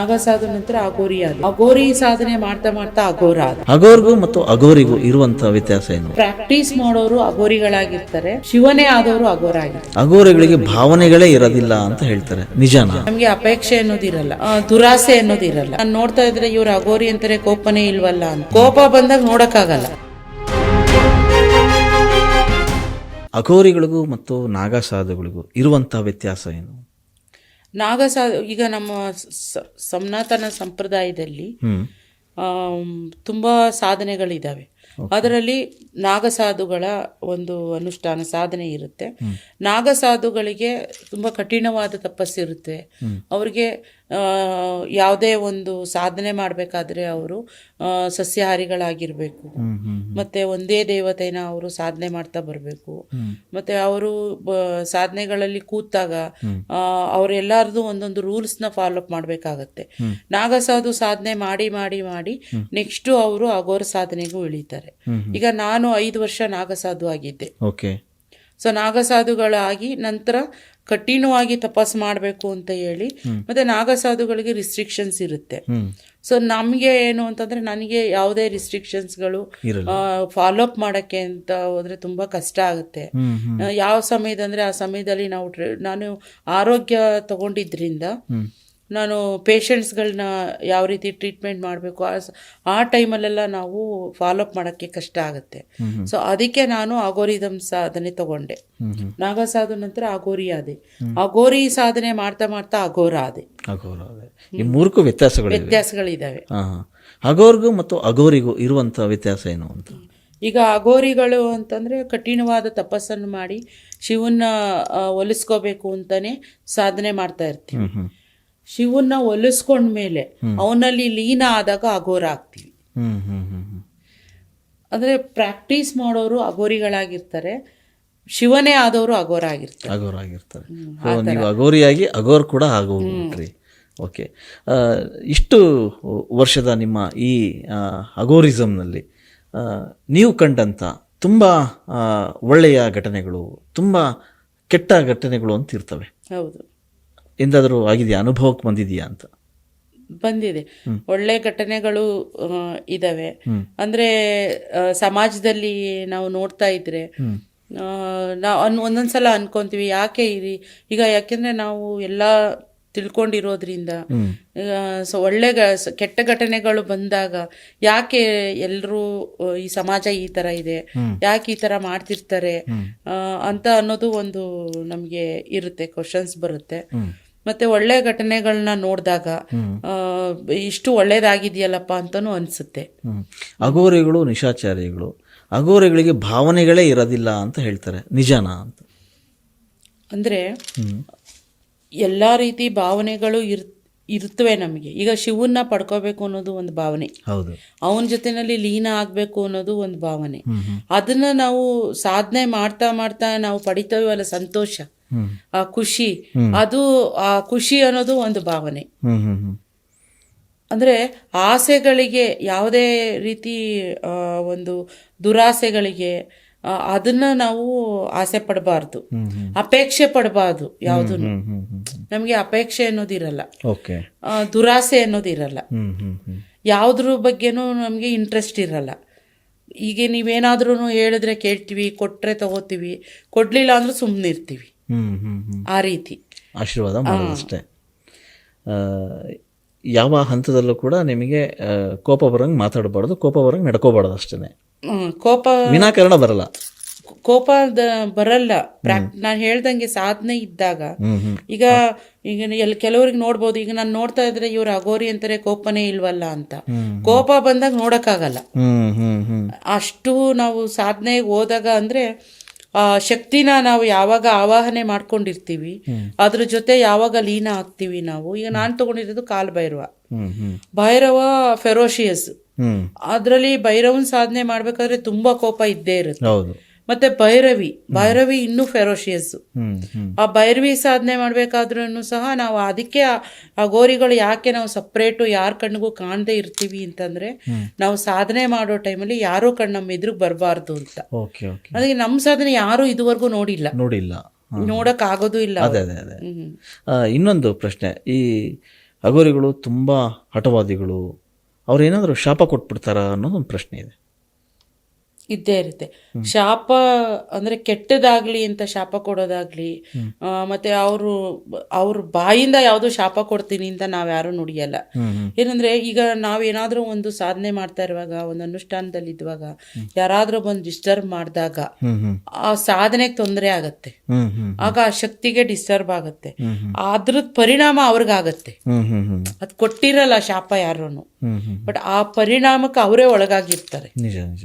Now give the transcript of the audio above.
ನಾಗಸಾಧು ನಂತರ ಅಘೋರಿ ಆದ. ಅಘೋರಿ ಸಾಧನೆ ಮಾಡ್ತಾ ಮಾಡ್ತಾ ಅಘೋರ ಆದ. ಅಘೋರ್ಗೂ ಮತ್ತು ಅಘೋರಿಗೂ ಇರುವಂತಹ ವ್ಯತ್ಯಾಸ ಏನು? ಪ್ರಾಕ್ಟೀಸ್ ಮಾಡೋರು ಅಘೋರಿಗಳಾಗಿರ್ತಾರೆ ಶಿವನೇ ಆದವರು ಅಘೋರ ಆಗಿರ್ತಾರೆ ಅಘೋರಿಗಳಿಗೆ ಭಾವನೆಗಳೇ ಇರೋದಿಲ್ಲ ಅಂತ ಹೇಳ್ತಾರೆ. ನಿಜಾನ? ನಮ್ಗೆ ಅಪೇಕ್ಷೆ ಅನ್ನೋದಿರಲ್ಲ ಆ, ದುರಾಸೆ ಅನ್ನೋದಿರಲ್ಲ ನಾನ್ ನೋಡ್ತಾ ಇದ್ರೆ ಇವ್ರು ಅಘೋರಿ ಅಂತಾರೆ ಕೋಪನೇ ಇಲ್ವಲ್ಲ ಅಂತ. ಕೋಪ ಬಂದಾಗ ನೋಡಕ್ಕಾಗಲ್ಲ. ಅಘೋರಿಗಳಿಗೂ ಮತ್ತು ನಾಗಸಾಧುಗಳಿಗೂ ಇರುವಂತ ವ್ಯತ್ಯಾಸ ಏನು? ನಾಗಸಾ ಈಗ ನಮ್ಮ ಸನಾತನ ಸಂಪ್ರದಾಯದಲ್ಲಿ ತುಂಬ ಸಾಧನೆಗಳಿದ್ದಾವೆ ಅದರಲ್ಲಿ ನಾಗಸಾಧುಗಳ ಒಂದು ಅನುಷ್ಠಾನ ಸಾಧನೆ ಇರುತ್ತೆ. ನಾಗಸಾಧುಗಳಿಗೆ ತುಂಬಾ ಕಠಿಣವಾದ ತಪಸ್ಸಿರುತ್ತೆ ಅವ್ರಿಗೆ ಯಾವುದೇ ಒಂದು ಸಾಧನೆ ಮಾಡಬೇಕಾದ್ರೆ ಅವರು ಸಸ್ಯಾಹಾರಿಗಳಾಗಿರ್ಬೇಕು. ಮತ್ತೆ ಒಂದೇ ದೇವತೆನ ಅವರು ಸಾಧನೆ ಮಾಡ್ತಾ ಬರಬೇಕು. ಮತ್ತೆ ಅವರು ಸಾಧನೆಗಳಲ್ಲಿ ಕೂತಾಗ ಅವರೆಲ್ಲರದು ಒಂದೊಂದು ರೂಲ್ಸ್ನ ಫಾಲೋ ಅಪ್ ಮಾಡಬೇಕಾಗತ್ತೆ. ನಾಗಸಾಧು ಸಾಧನೆ ಮಾಡಿ ಮಾಡಿ ಮಾಡಿ ನೆಕ್ಸ್ಟ್ ಅವರು ಅಗೋರ ಸಾಧನೆಗೂ ಇಳಿತಾರೆ. ಈಗ ನಾನು ಐದು ವರ್ಷ ನಾಗಸಾಧು ಆಗಿದ್ದೆ. ಓಕೆ. ಸೊ ನಾಗಸಾಧುಗಳಾಗಿ ನಂತರ ಕಠಿಣವಾಗಿ ತಪಾಸ್ ಮಾಡಬೇಕು ಅಂತ ಹೇಳಿ ಮತ್ತೆ ನಾಗಸಾಧುಗಳಿಗೆ ರಿಸ್ಟ್ರಿಕ್ಷನ್ಸ್ ಇರುತ್ತೆ. ಸೊ ನಮಗೆ ಏನು ಅಂತಂದ್ರೆ ನನಗೆ ಯಾವುದೇ ರಿಸ್ಟ್ರಿಕ್ಷನ್ಸ್ಗಳು ಫಾಲೋಅಪ್ ಫಾಲೋ ಅಪ್ ಮಾಡೋಕ್ಕೆ ಅಂತ ಹೋದ್ರೆ ತುಂಬಾ ಕಷ್ಟ ಆಗುತ್ತೆ. ಯಾವ ಸಮಯದಂದ್ರೆ ಆ ಸಮಯದಲ್ಲಿ ನಾವು ನಾನು ಆರೋಗ್ಯ ತಗೊಂಡಿದ್ರಿಂದ ನಾನು ಪೇಷಂಟ್ಸ್ಗಳನ್ನ ಯಾವ ರೀತಿ ಟ್ರೀಟ್ಮೆಂಟ್ ಮಾಡಬೇಕು? ಆ ಟೈಮಲ್ಲೆಲ್ಲ ನಾವು ಫಾಲೋ ಅಪ್ ಮಾಡೋಕ್ಕೆ ಕಷ್ಟ ಆಗುತ್ತೆ. ಸೊ ಅದಕ್ಕೆ ನಾನು ಅಗೋರಿದಮ್ ಸಾಧನೆ ತಗೊಂಡೆ. ನಾಗ ಸಾಧು ನಾಗಸಾಧು ನಂತರ ಅಗೋರಿ ಆದೆ ಅಗೋರಿ ಸಾಧನೆ ಮಾಡ್ತಾ ಮಾಡ್ತಾ ಅಘೋರ ಆದೆ ಈ ಮೂರ್ಕು ವ್ಯತ್ಯಾಸಗಳು ವ್ಯತ್ಯಾಸಗಳಿದ್ದಾವೆ ಅಗೋರ್ಗೂ ಮತ್ತು ಅಗೋರಿಗೂ ಇರುವಂತ ವ್ಯತ್ಯಾಸ ಏನು ಅಂತ? ಈಗ ಅಘೋರಿಗಳು ಅಂತಂದ್ರೆ ಕಠಿಣವಾದ ತಪಸ್ಸನ್ನು ಮಾಡಿ ಶಿವನ್ನ ಆ, ಒಲಿಸ್ಕೋಬೇಕು ಅಂತಾನೆ ಸಾಧನೆ ಮಾಡ್ತಾ ಇರ್ತೀವಿ. ಶಿವನ್ನ ಒಲಿಸ್ಕೊಂಡ್ಮೇಲೆ ಅವನಲ್ಲಿ ಲೀನ ಆದಾಗ ಅಘೋರ ಆಗ್ತೀವಿ. ಹ್ಮ್ ಹ್ಮ್ ಹ್ಮ್ ಹ್ಮ್. ಅಂದ್ರೆ ಪ್ರಾಕ್ಟೀಸ್ ಮಾಡೋರು ಅಘೋರಿಗಳಾಗಿರ್ತಾರೆ ಶಿವನೇ ಆದವರು ಅಘೋರ ಆಗಿರ್ತಾರೆ ಅಘೋರ ಆಗಿರ್ತಾರೆ ನೀವು ಅಗೋರಿಯಾಗಿ ಅಗೋರ್ ಕೂಡ ಆಗೋಗ್ಬಿಟ್ರಿ. ಓಕೆ. ಇಷ್ಟು ವರ್ಷದ ನಿಮ್ಮ ಈ ಅಘೋರಿಸಮ್ನಲ್ಲಿ ನೀವು ಕಂಡಂಥ ತುಂಬ ಒಳ್ಳೆಯ ಘಟನೆಗಳು ತುಂಬ ಕೆಟ್ಟ ಘಟನೆಗಳು ಅಂತ ಇರ್ತವೆ. ಹೌದು. ಎಂದಾದರೂ ಆಗಿದೆಯಾ? ಅನುಭವಕ್ಕೆ ಬಂದಿದೆಯಾ ಅಂತ? ಬಂದಿದೆ. ಒಳ್ಳೆ ಘಟನೆಗಳು ಇದಾವೆ. ಅಂದ್ರೆ ಸಮಾಜದಲ್ಲಿ ನಾವು ನೋಡ್ತಾ ಇದ್ರೆ ನಾವು ಅನ್ ಒಂದೊಂದ್ಸಲ ಅನ್ಕೊಂತೀವಿ ಯಾಕೆ ಇರಿ? ಈಗ ಯಾಕೆಂದ್ರೆ ನಾವು ಎಲ್ಲ ತಿಳ್ಕೊಂಡಿರೋದ್ರಿಂದ ಸೊ ಒಳ್ಳೆ ಕೆಟ್ಟ ಘಟನೆಗಳು ಬಂದಾಗ ಯಾಕೆ ಎಲ್ಲರೂ ಈ ಸಮಾಜ ಈ ತರ ಇದೆ? ಯಾಕೆ ಈ ತರ ಮಾಡ್ತಿರ್ತಾರೆ? ಅಂತ ಅನ್ನೋದು ಒಂದು ನಮಗೆ ಇರುತ್ತೆ ಕ್ವಶನ್ಸ್ ಬರುತ್ತೆ. ಮತ್ತೆ ಒಳ್ಳೆ ಘಟನೆಗಳನ್ನ ನೋಡಿದಾಗ ಇಷ್ಟು ಒಳ್ಳೇದಾಗಿದೆಯಲ್ಲಪ್ಪ ಅಂತಾನು ಅನ್ಸುತ್ತೆ. ಅಗೋರಿಗಳು ನಿಶಾಚಾರಿಗಳು ಅಗೋರಿಗಳಿಗೆ ಭಾವನೆಗಳೇ ಇರೋದಿಲ್ಲ ಅಂತ ಹೇಳ್ತಾರೆ. ನಿಜಾನ ಅಂತ. ಅಂದ್ರೆ ಎಲ್ಲಾ ರೀತಿ ಭಾವನೆಗಳು ಇರ್ ಇರ್ತವೆ ನಮಗೆ. ಈಗ ಶಿವನ್ನ ಪಡ್ಕೋಬೇಕು ಅನ್ನೋದು ಒಂದು ಭಾವನೆ. ಹೌದು. ಅವನ ಜೊತೆನಲ್ಲಿ ಲೀನ ಆಗ್ಬೇಕು ಅನ್ನೋದು ಒಂದು ಭಾವನೆ. ಅದನ್ನ ನಾವು ಸಾಧನೆ ಮಾಡ್ತಾ ಮಾಡ್ತಾ ನಾವು ಪಡಿತೇವಲ್ಲ ಸಂತೋಷ. ಆ ಖುಷಿ. ಅದು ಆ ಖುಷಿ ಅನ್ನೋದು ಒಂದು ಭಾವನೆ. ಅಂದ್ರೆ ಆಸೆಗಳಿಗೆ ಯಾವುದೇ ರೀತಿ ಒಂದು ದುರಾಸೆಗಳಿಗೆ ಅದನ್ನ ನಾವು ಆಸೆ ಪಡಬಾರ್ದು. ಅಪೇಕ್ಷೆ ಪಡಬಾರ್ದು ಹ್ಮ್ ನಮಗೆ ಅಪೇಕ್ಷೆ ಅನ್ನೋದಿರಲ್ಲ. ದುರಾಸೆ ಅನ್ನೋದಿರಲ್ಲ. ಯಾವುದ್ರ ಬಗ್ಗೆನೂ ನಮಗೆ ಇಂಟ್ರೆಸ್ಟ್ ಇರಲ್ಲ. ಈಗ ನೀವೇನಾದ್ರೂ ಹೇಳಿದ್ರೆ ಕೇಳ್ತೀವಿ ಕೊಟ್ರೆ ತಗೋತೀವಿ ಕೊಡ್ಲಿಲ್ಲ ಅಂದ್ರೆ ಸುಮ್ಮನೆ ಆ ರೀತಿ. ಆಶೀರ್ವಾದ ಮಾಡೋದಷ್ಟೇ ಯಾವ ಹಂತದಲ್ಲೂ ಕೂಡ ನಿಮಗೆ ಕೋಪ ಬರಂಗೆ ಮಾತಾಡಬಾರ್ದು ಕೋಪ ಬರಂಗೆ ನಡ್ಕೋಬಾರ್ದು ಅಷ್ಟೇ ಕೋಪ ವಿನಾಕಾರಣ ಬರಲ್ಲ. ಕೋಪ ಬರಲ್ಲ. ನಾನು ಹೇಳ್ದಂಗೆ ಸಾಧನೆ ಇದ್ದಾಗ ಈಗ ಈಗ ಎಲ್ಲಿ ಕೆಲವ್ರಿಗೆ ನೋಡ್ಬೋದು ಈಗ ನಾನು ನೋಡ್ತಾ ಇದ್ರೆ ಇವ್ರು ಅಗೋರಿ ಅಂತಾರೆ ಕೋಪನೇ ಇಲ್ವಲ್ಲ ಅಂತ. ಕೋಪ ಬಂದಾಗ ನೋಡಕ್ಕಾಗಲ್ಲ. ಅಷ್ಟು ನಾವು ಸಾಧನೆ ಹೋದಾಗ ಅಂದ್ರೆ ಶಕ್ತಿನ ನಾವು ಯಾವಾಗ ಆವಾಹನೆ ಮಾಡ್ಕೊಂಡಿರ್ತೀವಿ ಅದ್ರ ಜೊತೆ ಯಾವಾಗ ಲೀನ ಆಗ್ತೀವಿ ನಾವು. ಈಗ ನಾನು ತಗೊಂಡಿರೋದು ಕಾಲ್ ಭೈರವ. ಭೈರವ ಫೆರೋಶಿಯಸ್ ಅದರಲ್ಲಿ ಭೈರವನ್ ಸಾಧನೆ ಮಾಡ್ಬೇಕಾದ್ರೆ ತುಂಬಾ ಕೋಪ ಇದ್ದೇ ಇರುತ್ತೆ. ಮತ್ತೆ ಭೈರವಿ. ಭೈರವಿ ಇನ್ನೂ ಫೆರೋಶಿಯಸ್. ಆ ಭೈರವಿ ಸಾಧನೆ ಮಾಡ್ಬೇಕಾದ್ರೂ ಸಹ ನಾವು ಅದಕ್ಕೆ ಆ- ಗೋರಿಗಳು ಯಾಕೆ ನಾವು ಸಪ್ರೇಟು ಯಾರ ಕಣ್ಣಿಗೂ ಕಾಣದೆ ಇರ್ತೀವಿ ಅಂತಂದ್ರೆ ನಾವು ಸಾಧನೆ ಮಾಡೋ ಟೈಮಲ್ಲಿ ಯಾರೂ ಕಣ್ಣು ನಮ್ಮ ಎದುರು ಬರಬಾರ್ದು ಅಂತ. ಅದಕ್ಕೆ ನಮ್ಮ ಸಾಧನೆ ಯಾರು ಇದುವರೆಗೂ ನೋಡಿಲ್ಲ. ನೋಡಿಲ್ಲ. ನೋಡಕ್ ಆಗೋದು ಇಲ್ಲ ಅದೇ ಅದೇ ಅದೇ. ಹ್ಮ್ ಆ, ಇನ್ನೊಂದು ಪ್ರಶ್ನೆ. ಈ ಅಗೋರಿಗಳು ತುಂಬಾ ಹಠವಾದಿಗಳು. ಅವ್ರು ಏನಾದರೂ ಶಾಪ ಕೊಟ್ಬಿಡ್ತಾರ ಅನ್ನೋದೊಂದು ಪ್ರಶ್ನೆ ಇದೆ. ಇದ್ದೇ ಇರುತ್ತೆ. ಶಾಪ ಅಂದ್ರೆ ಕೆಟ್ಟದಾಗ್ಲಿ ಅಂತ ಶಾಪ ಕೊಡೋದಾಗ್ಲಿ ಮತ್ತೆ ಅವರು ಅವ್ರ ಬಾಯಿಂದ ಯಾವುದೋ ಶಾಪ ಕೊಡ್ತೀನಿ ಅಂತ ನಾವ್ ಯಾರು ನುಡಿಯಲ್ಲ. ಏನಂದ್ರೆ ಈಗ ನಾವೇನಾದ್ರೂ ಒಂದು ಸಾಧನೆ ಮಾಡ್ತಾ ಇರುವಾಗ ಒಂದು ಅನುಷ್ಠಾನದಲ್ಲಿ ಇದ್ವಾಗ ಯಾರಾದ್ರೂ ಬಂದು ಡಿಸ್ಟರ್ಬ್ ಮಾಡಿದಾಗ ಆ ಸಾಧನೆಗೆ ತೊಂದರೆ ಆಗತ್ತೆ. ಆಗ ಆ ಶಕ್ತಿಗೆ ಡಿಸ್ಟರ್ಬ್ ಆಗತ್ತೆ. ಅದ್ರದ್ ಪರಿಣಾಮ ಅವ್ರಿಗಾಗತ್ತೆ. ಅದ್ ಕೊಟ್ಟಿರಲ್ಲ ಶಾಪ ಯಾರೂ ಬಟ್ ಆ ಪರಿಣಾಮಕ್ಕೆ ಅವರೇ ಒಳಗಾಗಿರ್ತಾರೆ. ನಿಜ ನಿಜ.